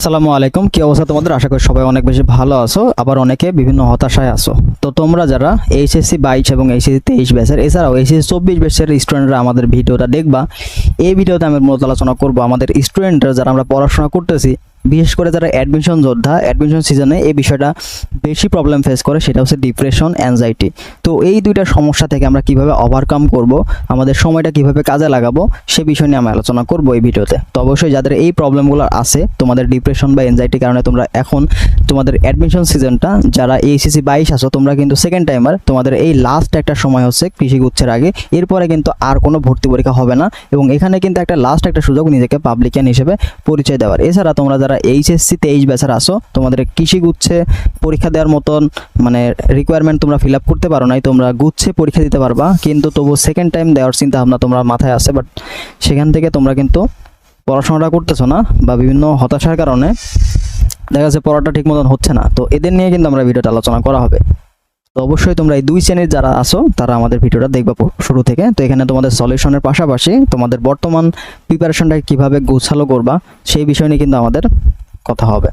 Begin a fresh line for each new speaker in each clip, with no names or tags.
আসসালামু আলাইকুম। কি অবস্থা তোমাদের? আশা করি সবাই অনেক বেশি ভালো আছো। আবার অনেকে বিভিন্ন হতাশায় আছো। তো তোমরা যারা এইচএসসি বাইশ এবং এইচএসসি তেইশ ব্যাচের, এছাড়াও এইচএসসি চব্বিশ ব্যাচের স্টুডেন্টরা আমাদের ভিডিওটা দেখবা। এই ভিডিওতে আমি মূলত আলোচনা করব আমাদের স্টুডেন্টরা যারা আমরা পড়াশোনা করতেছি বিশেষ করে যারা অ্যাডমিশন যোদ্ধা অ্যাডমিশন সিজনে এই বিষয়টা বেশি প্রবলেম ফেস করে, সেটা হচ্ছে ডিপ্রেশন অ্যাংজাইটি তো এই দুইটা সমস্যা থেকে আমরা কীভাবে ওভারকাম করব, আমাদের সময়টা কীভাবে কাজে লাগাবো, সে বিষয় নিয়ে আমি আলোচনা করব এই ভিডিওতে। তো অবশ্যই যাদের এই প্রবলেমগুলো আছে, তোমাদের ডিপ্রেশন বা অ্যাংজাইটির কারণে তোমরা এখন তোমাদের অ্যাডমিশন সিজনটা যারা এইচএসসি বাইশ আছো, তোমরা কিন্তু সেকেন্ড টাইমার তোমাদের এই লাস্ট একটা সময় হচ্ছে কৃষি গুচ্ছের আগে। এরপরে কিন্তু আর কোনো ভর্তি পরীক্ষা হবে না এবং এখানে কিন্তু একটা লাস্ট একটা সুযোগ নিজেকে পাবলিকান হিসেবে পরিচয় দেওয়ার। এছাড়া তোমরা যারা এইচএসসি তেইশ ব্যাচার আসো তোমাদের কৃষি গুচ্ছে পরীক্ষা দেওয়ার মতন মানে রিকোয়ারমেন্ট তোমরা ফিল আপ করতে পারো নাই, তোমরা গুচ্ছে পরীক্ষা দিতে পারবা, কিন্তু তবু সেকেন্ড টাইম দেওয়ার চিন্তা ভাবনা তোমরা মাথায় আসে বাট সেখান থেকে তোমরা কিন্তু পড়াশোনাটা করতেছো না, বা বিভিন্ন হতাশার কারণে দেখা যাচ্ছে পড়াটা ঠিক মতন হচ্ছে না। তো এদের নিয়ে কিন্তু আমরা ভিডিওটা আলোচনা করা হবে। তো অবশ্যই তোমরা এই দুই শ্রেণির যারা আসো তারা আমাদের ভিডিওটা দেখবা শুরু থেকে। তো এখানে তোমাদের সলিউশনের পাশাপাশি তোমাদের বর্তমান প্রিপারেশনটা কীভাবে গোছালো করবা, সেই বিষয় নিয়ে কিন্তু আমাদের কথা হবে।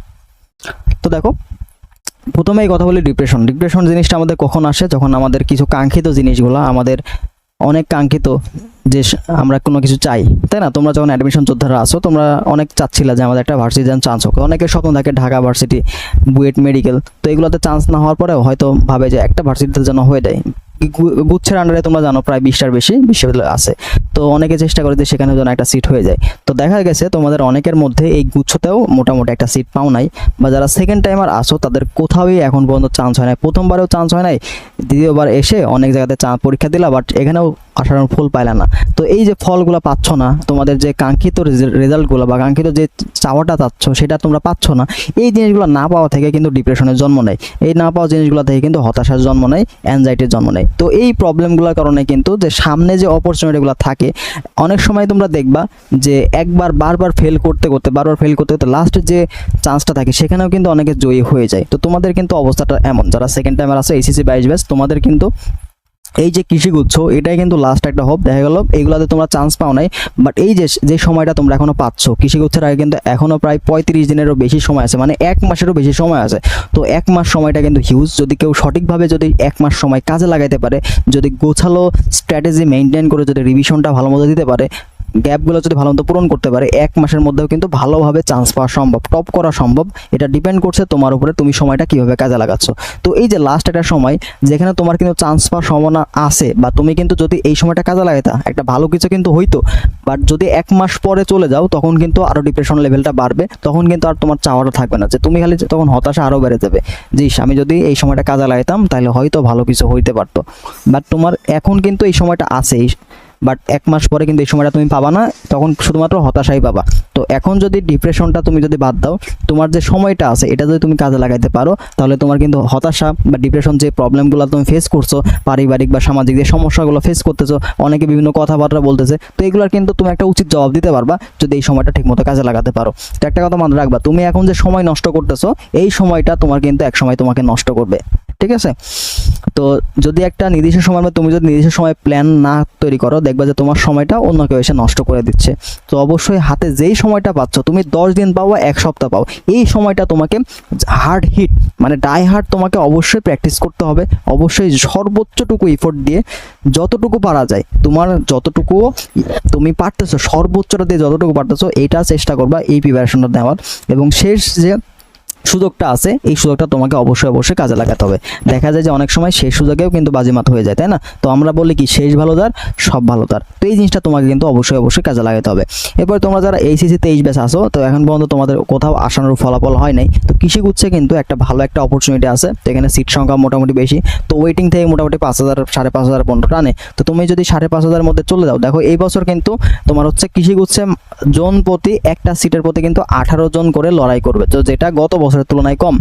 তো দেখো, প্রথমেই কথা বলি ডিপ্রেশন ডিপ্রেশন জিনিসটা আমাদের কখন আসে? যখন আমাদের কিছু কাঙ্ক্ষিত জিনিসগুলো, আমাদের অনেক কাঙ্ক্ষিত যে আমরা কোনো কিছু চাই, তাই না? তোমরা যখন অ্যাডমিশন যোদ্ধারা আসো তোমরা অনেক চাচ্ছিলা যে আমাদের একটা ভার্সিটি যেন চান্স হোক। অনেকের স্বপ্ন থাকে ঢাকা ভার্সিটি বুয়েট মেডিকেল তো এগুলোতে চান্স না হওয়ার পরেও হয়তো ভাবে যে একটা ভার্সিটিতে যেন হয়ে যায়। গুচ্ছের আন্ডারে তোমরা জানো প্রায় বিশটার বেশি বিশ্ববিদ্যালয় আছে। তো অনেকে চেষ্টা করে যে সেখানে যেন একটা সিট হয়ে যায়। তো দেখা গেছে তোমাদের অনেকের মধ্যে এই গুচ্ছতেও মোটামুটি একটা সিট পাও নাই, বা যারা সেকেন্ড টাইমার আসো তাদের কোথাওই এখন পর্যন্ত চান্স হয় নাই। প্রথমবারেও চান্স হয় নাই, দ্বিতীয়বার এসে অনেক জায়গাতে পরীক্ষা দিলা বাট এখানেও আসার ফল পাইলা না। তো এই যে ফলগুলো পাচ্ছ না, তোমাদের যে কাঙ্ক্ষিত রেজাল্টগুলো বা কাঙ্ক্ষিত যে চাওয়াটা চাচ্ছ, সেটা তোমরা পাচ্ছ না, এই জিনিসগুলো না পাওয়া থেকে কিন্তু ডিপ্রেশনের জন্ম নেয়। এই না পাওয়া জিনিসগুলো থেকে কিন্তু হতাশার জন্ম নেয় অ্যাংজাইটির জন্ম নেয়। তো এই প্রবলেমগুলোর কারণে কিন্তু যে সামনে যে অপরচুনিটিগুলো থাকে, অনেক সময় তোমরা দেখবা যে একবার বারবার ফেল করতে করতে, বারবার ফেল করতে করতে লাস্টের যে চান্সটা থাকে, সেখানেও কিন্তু অনেকে জয়ী হয়ে যায়। তো তোমাদের কিন্তু অবস্থাটা এমন, যারা সেকেন্ড টাইমার আছে এসিসি বাইশ ব্যাচ, তোমাদের কিন্তু এই যে কৃষিগুচ্ছ এটাই কিন্তু লাস্ট একটা হোপ দেখা গেল এগুলাতে তোমরা চান্স পাও নাই বাট এই যে যে সময়টা তোমরা এখনও পাচ্ছ কৃষিগুচ্ছের আগে কিন্তু এখনও প্রায় পঁয়ত্রিশ দিনেরও বেশি সময় আছে মানে এক মাসেরও বেশি সময় আছে, তো এক মাস সময়টা কিন্তু হিউজ যদি কেউ সঠিকভাবে যদি এক মাস সময় কাজে লাগাইতে পারে, যদি গোছালো স্ট্র্যাটেজি মেনটেন করে যদি রিভিশনটা ভালো মতো দিতে পারে গ্যাপগুলো যদি ভালো মতো পূরণ করতে পারে, এক মাসের মধ্যেও কিন্তু ভালোভাবে চান্স পাওয়া সম্ভব টপ করা সম্ভব। এটা ডিপেন্ড করছে তোমার উপরে, তুমি সময়টা কীভাবে কাজে লাগাচ্ছ। তো এই যে লাস্ট একটা সময়, যেখানে তোমার কিন্তু চান্স পাওয়ার সম্ভাবনা আছে, বা তুমি কিন্তু যদি এই সময়টা কাজে লাগাইতা, একটা ভালো কিছু কিন্তু হইতো বাট যদি এক মাস পরে চলে যাও, তখন কিন্তু আরও ডিপ্রেশন লেভেলটা বাড়বে, তখন কিন্তু আর তোমার চাওয়াটা থাকবে না, যে তুমি খালি তখন হতাশা আরও বেড়ে যাবে। জি আমি যদি এই সময়টা কাজে লাগাইতাম, তাহলে হয়তো ভালো কিছু হইতে পারতো। বাট তোমার এখন কিন্তু এই সময়টা আছে বাট এক মাস পরে কিন্তু এই সময়টা তুমি পাবা না, তখন শুধুমাত্র হতাশাই পাবা। তো এখন যদি ডিপ্রেশনটা তুমি যদি বাদ দাও, তোমার যে সময়টা আছে, এটা যদি তুমি কাজে লাগাইতে পারো, তাহলে তোমার কিন্তু হতাশা বা ডিপ্রেশন যে প্রবলেমগুলো তুমি ফেস করছ, পারিবারিক বা সামাজিক যে সমস্যাগুলো ফেস করতেছো, অনেকে বিভিন্ন কথাবার্তা বলতেছে, তো এগুলোর কিন্তু তুমি একটা উচিত জবাব দিতে পারবা, যদি এই সময়টা ঠিকমতো কাজে লাগাতে পারো। তো একটা কথা মনে রাখবা, তুমি এখন যে সময় নষ্ট করতেছো, এই সময়টা তোমার কিন্তু এক সময় তোমাকে নষ্ট করবে। ঠিক আছে? তো যদি একটা নির্দিষ্ট সময় মধ্যে তুমি যদি নির্দিষ্ট সময় প্ল্যান না তৈরি করো, দেখবা যে তোমার সময়টা অন্য কেউ এসে নষ্ট করে দিচ্ছে। তো অবশ্যই হাতে যেই সময়টা পাচ্ছ, তুমি দশ দিন পাও বা এক সপ্তাহ পাও, এই সময়টা তোমাকে হার্ড হিট মানে ডাই হার্ড তোমাকে অবশ্যই প্র্যাকটিস করতে হবে। অবশ্যই সর্বোচ্চটুকু এফোর্ট দিয়ে যতটুকু পারা যায়, তোমার যতটুকু তুমি পারতেছো, সর্বোচ্চটা দিয়ে যতটুকু পারতেছো, এইটা চেষ্টা করবা, এই প্রিপারেশনটা নেওয়ার। এবং শেষ যে সুযোগটা আছে, এই সুযোগটা তোমাকে অবশ্যই অবশ্যই কাজে লাগাতে হবে। দেখা যায় যে অনেক সময় সেই সুযোগেও কিন্তু বাজিমাত হয়ে যায়, তাই না? তো আমরা বলি কি, শেষ ভালো তার, সব ভালো তার। তো এই জিনিসটা তোমাকে কিন্তু অবশ্যই অবশ্যই কাজে লাগাতে হবে। এরপর তোমরা যারা এইচএসসি তেইশ ব্যাচ আসো তো এখন পর্যন্ত তোমাদের কোথাও আসানোর ফলাফল হয় নাই। তো কৃষি গুচ্ছে কিন্তু একটা ভালো একটা অপরচুনিটি আছে, তো এখানে সিট সংখ্যা মোটামুটি বেশি। তো ওয়েটিং থেকে মোটামুটি পাঁচ হাজার, সাড়ে পাঁচ হাজার পনেরো টানে। তো তুমি যদি সাড়ে পাঁচ হাজারের মধ্যে চলে যাও, দেখো এই বছর কিন্তু তোমার হচ্ছে কৃষি গুচ্ছে জন প্রতি একটা সিটের প্রতি কিন্তু আঠারো জন করে লড়াই করবে। তো যেটা গত বছর বছরের তুলনায় কম।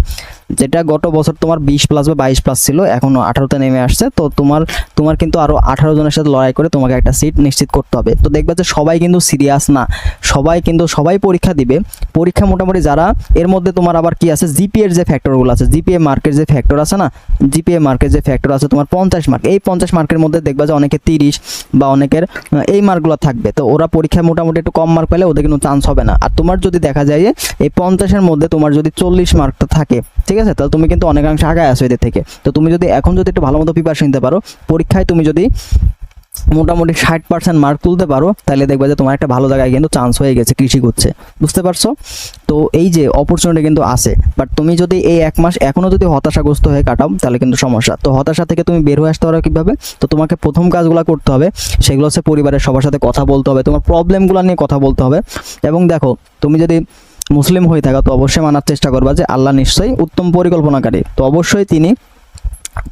যেটা গত বছর তোমার বিশ প্লাস বা বাইশ প্লাস ছিল, এখন আঠারোতে নেমে আসছে। তো তোমার তোমার কিন্তু আরও আঠারো জনের সাথে লড়াই করে তোমাকে একটা সিট নিশ্চিত করতে হবে। তো দেখবে যে সবাই কিন্তু সিরিয়াস না। সবাই কিন্তু, সবাই পরীক্ষা দিবে। পরীক্ষা মোটামুটি যারা, এর মধ্যে তোমার আবার কি আছে? জিপিএর যে ফ্যাক্টরগুলো আছে জিপিএ মার্কের যে ফ্যাক্টর আছে না? জিপিএ মার্কের যে ফ্যাক্টর আছে, তোমার পঞ্চাশ মার্ক এই পঞ্চাশ মার্কের মধ্যে দেখবা যে অনেকে তিরিশ বা অনেকের এই মার্কগুলো থাকবে। তো ওরা পরীক্ষায় মোটামুটি একটু কম মার্ক পেলে ওদের কিন্তু চান্স হবে না। আর তোমার যদি দেখা যায় যে এই পঞ্চাশের মধ্যে তোমার যদি চল্লিশ মার্কটা থাকে। ঠিক আছে? তাহলে তুমি কিন্তু অনেকাংশে আগায় আসো এদের থেকে। তো তুমি যদি এখন যদি একটু ভালো মতো প্রিপারেশন নিতে পারো, পরীক্ষায় তুমি যদি মোটামুটি ষাট পার্সেন্ট মার্ক তুলতে পারো, তাহলে দেখবে যে তোমার একটা ভালো জায়গায় কিন্তু চান্স হয়ে গেছে কৃষি করছে। বুঝতে পারছ? তো এই যে অপরচুনিটি কিন্তু আছে। বাট তুমি যদি এই এক মাস এখনও যদি হতাশাগ্রস্ত হয়ে কাটাও, তাহলে কিন্তু সমস্যা। তো হতাশা থেকে তুমি বের হয়ে আসতে পারো কীভাবে? তো তোমাকে প্রথম কাজগুলো করতে হবে। সেগুলো হচ্ছে পরিবারের সবার সাথে কথা বলতে হবে। তোমার প্রবলেমগুলো নিয়ে কথা বলতে হবে। এবং দেখো, তুমি যদি মুসলিম হয়ে থাকা, তো অবশ্যই মানার চেষ্টা করবা যে আল্লাহ নিশ্চয়ই উত্তম পরিকল্পনাকারী। তো অবশ্যই তিনি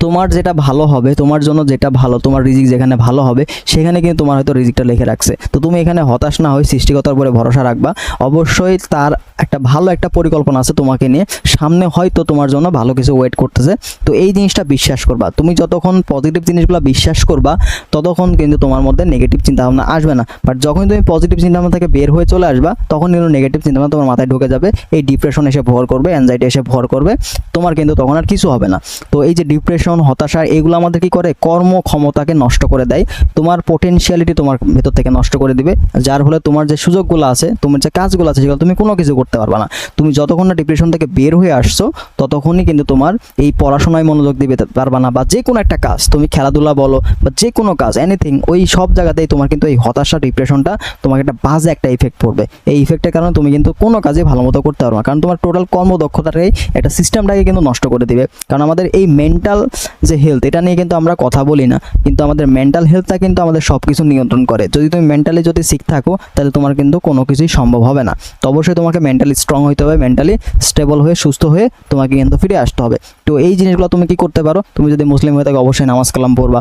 তোমার যেটা ভালো হবে, তোমার জন্য যেটা ভালো, তোমার রিজিক যেখানে ভালো হবে, সেখানে কিন্তু তোমার হয়তো রিজিকটা লিখে রাখছে। তো তুমি এখানে হতাশ না হয়ে সৃষ্টিকতার উপরে ভরসা রাখবা। অবশ্যই তার একটা ভালো একটা পরিকল্পনা আছে তোমাকে নিয়ে। সামনে হয়তো তোমার জন্য ভালো কিছু ওয়েট করতেছে। তো এই জিনিসটা বিশ্বাস করবা। তুমি যতক্ষণ পজিটিভ জিনিসগুলো বিশ্বাস করবা, ততক্ষণ কিন্তু তোমার মধ্যে নেগেটিভ চিন্তাভাবনা আসবে না। বাট যখন তুমি পজিটিভ চিন্তাভাবনা থেকে বের হয়ে চলে আসবা, তখন কিন্তু নেগেটিভ চিন্তাভাবনা তোমার মাথায় ঢুকে যাবে। এই ডিপ্রেশন এসে ভর করবে অ্যাংজাইটি এসে ভর করবে। তোমার কিন্তু তখন আর কিছু হবে না। তো এই যে ডিপ্রেশন হতাশা, এগুলো আমাদের কি করে? কর্ম ক্ষমতাকে নষ্ট করে দেয়। তোমার পোটেনশিয়ালিটি তোমার ভেতর থেকে নষ্ট করে দিবে। যার ফলে তোমার যে সুযোগগুলো আছে, তোমার যে কাজগুলো আছে, সেগুলো তুমি কোনো কিছু করতে পারবে না। তুমি যতক্ষণ না ডিপ্রেশন থেকে বের হয়ে আসছো, ততক্ষণই কিন্তু তোমার এই পড়াশোনায় মনোযোগ দিতে পারবা না। বা যে কোনো একটা কাজ, তুমি খেলাধুলা বলো বা যে কোনো কাজ এনিথিং ওই সব জায়গাতেই তোমার কিন্তু এই হতাশা ডিপ্রেশনটা তোমাকে একটা বাজে একটা ইফেক্ট পড়বে। এই ইফেক্টের কারণে তুমি কিন্তু কোনো কাজে ভালো মতো করতে পারবে না। কারণ তোমার টোটাল কর্মদক্ষতাটাই একটা সিস্টেমটাকে কিন্তু নষ্ট করে দিবে। কারণ আমাদের এই মেন্টাল যে হেলথ এটা নিয়ে কিন্তু আমরা কথা বলি না। কিন্তু আমাদের মেন্টাল হেলথটা কিন্তু আমাদের সব কিছু নিয়ন্ত্রণ করে। যদি তুমি মেন্টালি যদি শিখ থাকো, তাহলে তোমার কিন্তু কোনো কিছুই সম্ভব হবে না। তো অবশ্যই তোমাকে মেন্টালি স্ট্রং হইতে হবে মেন্টালি স্টেবল হয়ে, সুস্থ হয়ে তোমাকে কিন্তু ফিরে আসতে হবে। তো এই জিনিসগুলো তুমি কি করতে পারো? তুমি যদি মুসলিম হয়ে থাকো, অবশ্যই নামাজ কালাম পড়বা।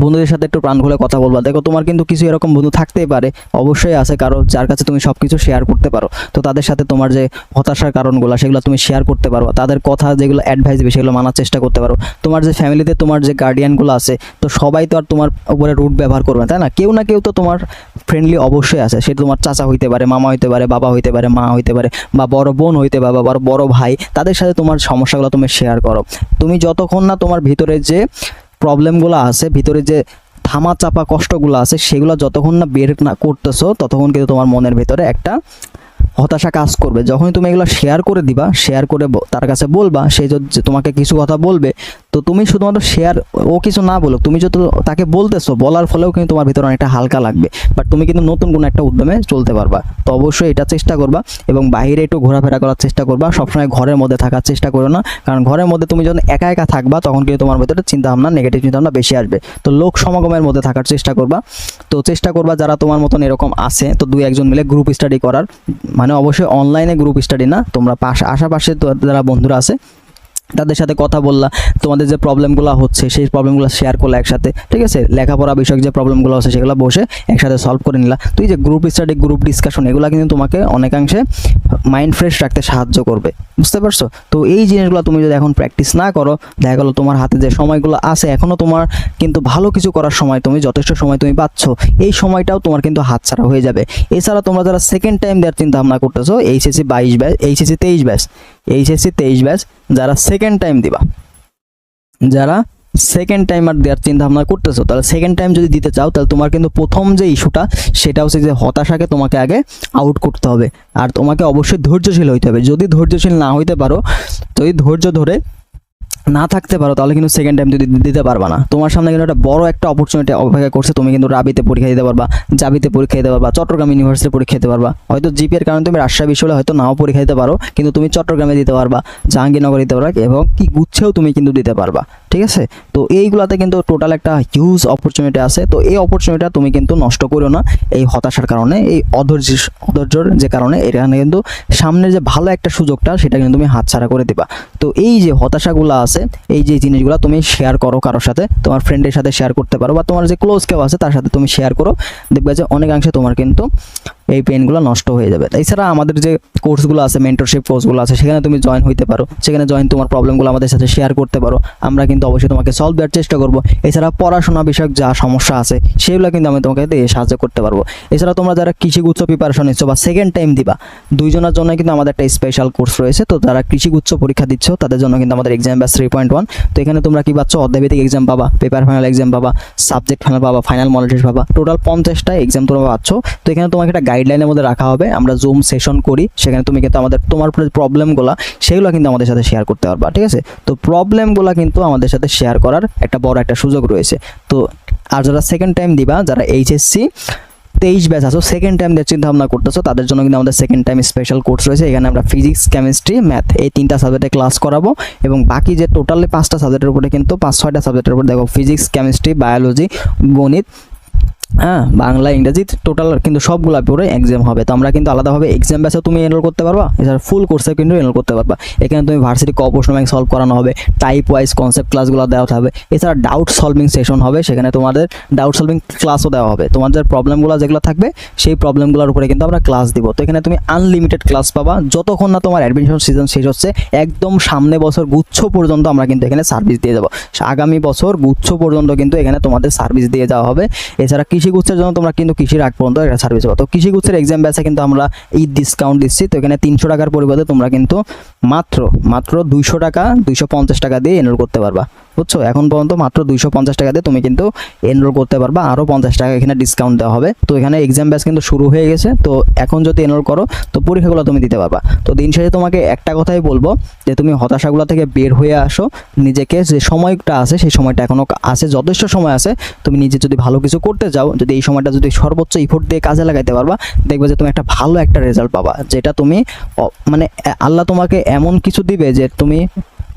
বন্ধুদের সাথে একটু প্রাণ খুলে কথা বলবা। দেখো, তোমার কিন্তু কিছু এরকম বন্ধু থাকতেই পারে, অবশ্যই আছে কারও যার কাছে তুমি সব কিছু শেয়ার করতে পারো। তো তাদের সাথে তোমার যে হতাশার কারণগুলো, সেগুলো তুমি শেয়ার করতে পারো তাদের কথা যেগুলো অ্যাডভাইস দিবে, সেগুলো মানার চেষ্টা করতে পারো। তোমার যে ফ্যামিলিতে তোমার যে গার্ডিয়ানগুলো আছে, তো সবাই তো আর তোমার উপরে রুট ব্যবহার করবে তাই না? কেউ না কেউ তো তোমার ফ্রেন্ডলি অবশ্যই আছে। সেটা তোমার চাচা হইতে পারে, মামা হইতে পারে, বাবা হইতে পারে, মা হইতে পারে, বা বড় বোন হইতে পারে, বা বড় ভাই, তাদের সাথে তোমার সমস্যাগুলো তুমি শেয়ার করো। তুমি যতক্ষণ না তোমার ভিতরে যে প্রবলেমগুলো আছে, ভিতরে যে থামা চাপা কষ্টগুলো আছে, সেগুলো যতক্ষণ না বের না করতেছো, ততক্ষণ কিন্তু তোমার মনের ভিতরে একটা হতাশা কাজ করবে। যখনই তুমি এগুলো শেয়ার করে দিবা শেয়ার করে তার কাছে বলবা, সে যদি তোমাকে কিছু কথা বলবে তো তুমি শুধুমাত্র শেয়ার ও কিছু না বলো, তুমি যত তাকে বলতেছো, বলার ফলেও কিন্তু তোমার ভিতরে অনেকটা হালকা লাগবে। বাট তুমি কিন্তু নতুন কোনো একটা উদ্যমে চলতে পারবা। তো অবশ্যই এটা চেষ্টা করবা এবং বাইরে একটু ঘোরাফেরা করার চেষ্টা করবা। সবসময় ঘরের মধ্যে থাকার চেষ্টা করো না। কারণ ঘরের মধ্যে তুমি যখন একা একা থাকবা, তখন কিন্তু তোমার ভিতরে চিন্তা ভাবনা নেগেটিভ চিন্তা ভাবনা বেশি আসবে। তো লোক সমাগমের মধ্যে থাকার চেষ্টা করবা। তো চেষ্টা করবা যারা তোমার মতন এরকম আছে, তো দুই একজন মিলে গ্রুপ স্টাডি করার। মানে অবশ্যই অনলাইনে গ্রুপ স্টাডি না, তোমরা পাশ, আশেপাশে যারা বন্ধুরা আছে তাদের সাথে কথা বললা, তোমাদের যে প্রবলেমগুলো হচ্ছে, সেই প্রবলেমগুলো শেয়ার করলে একসাথে, ঠিক আছে? লেখাপড়া বিষয়ক যে প্রবলেমগুলো আছে, সেগুলো বসে একসাথে সলভ করে নিলা। তুই যে গ্রুপ স্টাডি গ্রুপ ডিসকাশন এগুলো কিন্তু তোমাকে অনেকাংশে মাইন্ড ফ্রেশ রাখতে সাহায্য করবে, বুঝতে পারছ? তো এই জিনিসগুলো তুমি যদি এখন প্র্যাকটিস না করো, দেখা গেলো তোমার হাতে যে সময়গুলো আছে এখনও তোমার কিন্তু ভালো কিছু করার সময় তুমি, যথেষ্ট সময় তুমি পাচ্ছ, এই সময়টাও তোমার কিন্তু হাতছাড়া হয়ে যাবে। এছাড়া তোমরা যারা সেকেন্ড টাইম দেওয়ার চিন্তা ভাবনা করতেছো, এইচএসসি বাইশ ব্যাচ এইচএসসি তেইশ ব্যাচ এইচএসসি তেইশ ব্যাচ, যারা সেকেন্ড টাইম দিবা। যারা সেকেন্ড টাইম আর দেওয়ার চিন্তা ভাবনা করতেছো, তাহলে সেকেন্ড টাইম যদি দিতে চাও, তাহলে তোমার কিন্তু প্রথম যে ইস্যুটা সেটা হচ্ছে যে হতাশাকে তোমাকে আগে আউট করতে হবে। আর তোমাকে অবশ্যই ধৈর্যশীল হইতে হবে। যদি ধৈর্যশীল না হইতে পারো, যদি ধৈর্য ধরে না থাকতে পারো, তাহলে কিন্তু সেকেন্ড টাইম তুমি দিতে পারবা না। তোমার সামনে কিন্তু একটা বড় একটা অপরচুনিটি অপেক্ষা করছে, তুমি কিন্তু রাবিতে পরীক্ষা দিতে পারবা, জাবিতে পরীক্ষা দিতে পারবা, চট্টগ্রাম ইউনিভার্সিটি পরীক্ষা দিতে পারবা। হয়তো জিপিএর কারণে তুমি রাজশাহী বিশ্ববিদ্যালয়ে হয়তো নাও পরীক্ষা দিতে পারো, কিন্তু তুমি চট্টগ্রামে দিতে পারবা, জাহাঙ্গীরনগর দিতে পারবা, এবং কি গুচ্ছেও তুমি কিন্তু দিতে পারবা, ঠিক আছে? তো এইগুলাতে কিন্তু টোটাল একটা হিউজ অপরচুনিটি আছে, তো এই অপরচুনিটিটা তুমি কিন্তু নষ্ট করো না, এই হতাশার কারণে, এই অধৈর্য, অধৈর্যর যে কারণে, এখানে কিন্তু সামনে যে ভালো একটা সুযোগটা, সেটা কিন্তু তুমি হাতছাড়া করে দিবা। তো এই যে হতাশাগুলো আছে এই যে জিনিসগুলো তুমি শেয়ার করো কারোর সাথে, তোমার ফ্রেন্ডের সাথে শেয়ার করতে পারো বা তোমার যে ক্লোজ কেউ আছে তার সাথে তুমি শেয়ার করো, দেখবে যে অনেকাংশে তোমার কিন্তু এই পেনগুলো নষ্ট হয়ে যাবে। এছাড়া আমাদের যে কোর্সগুলো আছে মেন্টরশিপ কোর্সগুলো আছে, সেখানে তুমি জয়েন হইতে পারো। সেখানে জয়েন তোমার প্রবলেমগুলো আমাদের সাথে শেয়ার করতে পারো। আমরা কিন্তু অবশ্যই তোমাকে সলভ দেওয়ার চেষ্টা করব। এছাড়া পড়াশোনা বিষয়ক যা সমস্যা আছে, সেগুলো কিন্তু আমি তোমাকে দিয়ে সাহায্য করতে পারব। এছাড়া তোমরা যারা কৃষিগুচ্ছ প্রিপারেশন নিচ্ছ বা সেকেন্ড টাইম দিবা, দুইজনের জন্য কিন্তু আমাদের একটা স্পেশাল কোর্স রয়েছে। তো যারা কৃষিগুচ্ছ পরীক্ষা দিচ্ছ, তাদের জন্য কিন্তু আমাদের এক্সাম ব্যাস থ্রি পয়েন্ট ওয়ান তো এখানে তোমরা কি পাচ্ছ? অধ্যায়ভিত্তিক এক্সাম পাবা পেপার ফাইনাল এক্সাম পাবা সাবজেক্ট ফাইনাল পাবা ফাইনাল মনিটর পাবা। টোটাল পঞ্চাশটা এক্সাম তোমরা পাচ্ছ। তো এখানে তোমাকে একটা গাইডলাইনের মধ্যে রাখা হবে। আমরা জুম সেশন করি, সেখানে তুমি কিন্তু আমাদের, তোমার প্রবলেমগুলো সেগুলো কিন্তু আমাদের সাথে শেয়ার করতে পারবা, ঠিক আছে? তো প্রবলেমগুলো কিন্তু আমাদের সাথে শেয়ার করার একটা বড় একটা সুযোগ রয়েছে। তো আর যারা সেকেন্ড টাইম দিবা, যারা এইচএসসি তেইশ ব্যাচ আছো সেকেন্ড টাইম দিয়ে চিন্তা ভাবনা করতেছো, তাদের জন্য কিন্তু আমাদের সেকেন্ড টাইম স্পেশাল কোর্স রয়েছে। এখানে আমরা ফিজিক্স কেমিস্ট্রি ম্যাথ এই তিনটা সাবজেক্টে ক্লাস করাবো এবং বাকি যে টোটালি পাঁচটা সাবজেক্টের উপরে কিন্তু পাঁচ ছয়টা সাবজেক্টের উপর দেখো ফিজিক্স কেমিস্ট্রি বায়োলজি গণিত হ্যাঁ বাংলা, ইংরেজি টোটাল কিন্তু সবগুলো পরে এক্সাম হবে। তো আমরা কিন্তু আলাদাভাবে এক্সাম ব্যাচে তুমি এনরোল করতে পারবা, এছাড়া ফুল কোর্সে কিন্তু এনরোল করতে পারবা। এখানে তুমি ভার্সিটি ক ব্যাংক সলভ করানো হবে টাইপ ওয়াইজ কনসেপ্ট ক্লাসগুলো দেওয়া হবে, এছাড়া ডাউট সলভিং সেশন হবে, সেখানে তোমাদের ডাউট সলভিং ক্লাসও দেওয়া হবে। তোমাদের প্রবলেমগুলো যেগুলো থাকবে, সেই প্রবলেমগুলোর উপরে কিন্তু আমরা ক্লাস দিব। তো এখানে তুমি আনলিমিটেড ক্লাস পাবা, যতক্ষণ না তোমার অ্যাডমিশন সিজন শেষ হচ্ছে, একদম সামনে বছর গুচ্ছ পর্যন্ত আমরা কিন্তু এখানে সার্ভিস দিয়ে যাব। আগামী বছর গুচ্ছ পর্যন্ত কিন্তু এখানে তোমাদের সার্ভিস দিয়ে যাওয়া হবে। এছাড়া কৃষি গুচ্ছের জন্য তোমরা কিন্তু কৃষির আগ পর্যন্ত একটা সার্ভিস পাবো। তো কৃষি গুচ্ছের এক্সাম ব্যাচে কিন্তু আমরা এই ডিসকাউন্ট দিচ্ছি। তো এখানে তিনশো টাকার পরিবর্তে তোমরা কিন্তু মাত্র মাত্র দুইশো টাকা, দুইশো পঞ্চাশ টাকা দিয়ে এনরোল করতে পারবা। বুঝছ? এখন পর্যন্ত মাত্র দুইশো পঞ্চাশ টাকা দিয়ে তুমি কিন্তু এনরোল করতে পারবা। আরও পঞ্চাশ টাকা এখানে ডিসকাউন্ট দেওয়া হবে। তো এখানে এক্সাম ব্যাচ কিন্তু শুরু হয়ে গেছে। তো এখন যদি এনরোল করো, তো পরীক্ষাগুলো তুমি দিতে পারবা। তো দিন শেষে তোমাকে একটা কথাই বলব, যে তুমি হতাশাগুলো থেকে বের হয়ে আসো। নিজেকে যে সময়টা আছে, সেই সময়টা এখনও আছে, যথেষ্ট সময় আছে। তুমি নিজে যদি ভালো কিছু করতে যাও, যদি এই সময়টা যদি সর্বোচ্চ ইফোর্ট দিয়ে কাজে লাগাইতে পারবা, দেখবে যে তুমি একটা ভালো একটা রেজাল্ট পাবা। যেটা তুমি মানে আল্লাহ তোমাকে এমন কিছু দিবে যে তুমি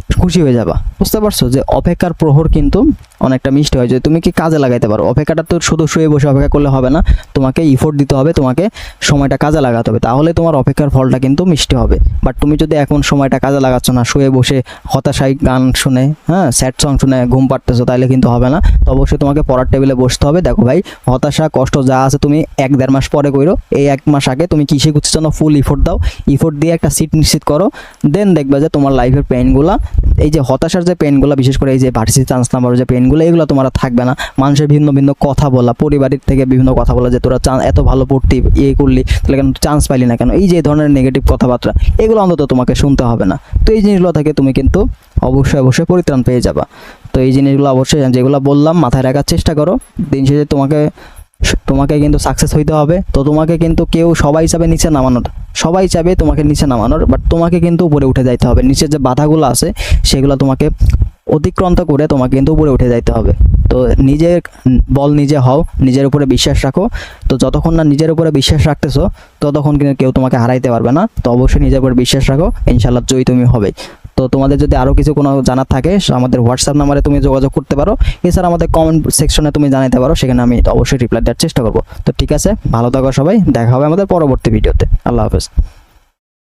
খুশি হয়ে যাবা। বুঝতে পারছ যে অপেক্ষার প্রহর কিন্তু অনেকটা মিষ্টি হয়। যে তুমি কি কাজে লাগাইতে পারো, অপেক্ষাটা তো শুধু শুয়ে বসে অপেক্ষা করলে হবে না, তোমাকে ইফোর্ট দিতে হবে, তোমাকে সময়টা কাজে লাগাতে হবে। তাহলে তোমার অপেক্ষার ফলটা কিন্তু মিষ্টি হবে। বাট তুমি যদি এখন সময়টা কাজে লাগাচ্ছ না, শুয়ে বসে হতাশাই গান শুনে হ্যাঁ স্যাড সং শুনে ঘুম পাড়তেছো তাহলে কিন্তু হবে না। তো অবশ্যই তোমাকে পড়ার টেবিলে বসতে হবে। দেখো ভাই, হতাশা, কষ্ট যা আছে তুমি এক দেড় মাস পরে কইরো। এই এক মাস আগে তুমি কিসে করছিস জন্য ফুল ইফোর্ট দাও। ইফোর্ট দিয়ে একটা সিট নিশ্চিত করো। দেন দেখবে যে তোমার লাইফের পেনগুলা এই যে হতাশার যে পেনগুলো বিশেষ করে এই যে ভার্সিটি চান্স নাম্বার যে পেনগুলো এগুলো তোমার আর থাকবে না। মানুষের ভিন্ন ভিন্ন কথা বলা, পরিবারের থেকে বিভিন্ন কথা বলা যে তোরা এত ভালো পড়তি ইয়ে করলি, তাহলে কেন চান্স পাইলি না কেন? এই যে ধরনের নেগেটিভ কথাবার্তা, এগুলো অন্তত তোমাকে শুনতে হবে না। তো এই জিনিসগুলো থেকে তুমি কিন্তু অবশ্যই অবশ্যই পরিত্রাণ পেয়ে যাবা। তো এই জিনিসগুলো অবশ্যই যেগুলো বললাম, মাথায় রাখার চেষ্টা করো। দিন শেষে তোমাকে তোমাকে কিন্তু সাকসেস হইতে হবে। তো তোমাকে কিন্তু কেউ সবাই চাবে নিচে নামানোর। সবাই চাবে তোমাকে নিচে নামানোর বাট তোমাকে কিন্তু উপরে উঠে যাইতে হবে। নিচের যে বাধাগুলো আছে, সেগুলো তোমাকে অতিক্রান্ত করে তোমাকে কিন্তু উপরে উঠে যাইতে হবে। তো নিজের বল নিজে হও, নিজের উপরে বিশ্বাস রাখো। তো যতক্ষণ না নিজের উপরে বিশ্বাস রাখতেছো, ততক্ষণ কিন্তু কেউ তোমাকে হারাইতে পারবে না। তো অবশ্যই নিজের উপরে বিশ্বাস রাখো। ইনশাল্লাহ জয়ী তুমি হবে। তো তোমাদের যদি আরও কিছু কোনো জানার থাকে আমাদের হোয়াটসঅ্যাপ নাম্বারে তুমি যোগাযোগ করতে পারো। এছাড়া আমাদের কমেন্ট সেকশনে তুমি জানাতে পারো, সেখানে আমি অবশ্যই রিপ্লাই দেওয়ার চেষ্টা করব। তো ঠিক আছে, ভালো থাকো সবাই, দেখা হবে আমাদের পরবর্তী ভিডিওতে আল্লাহ হাফেজ।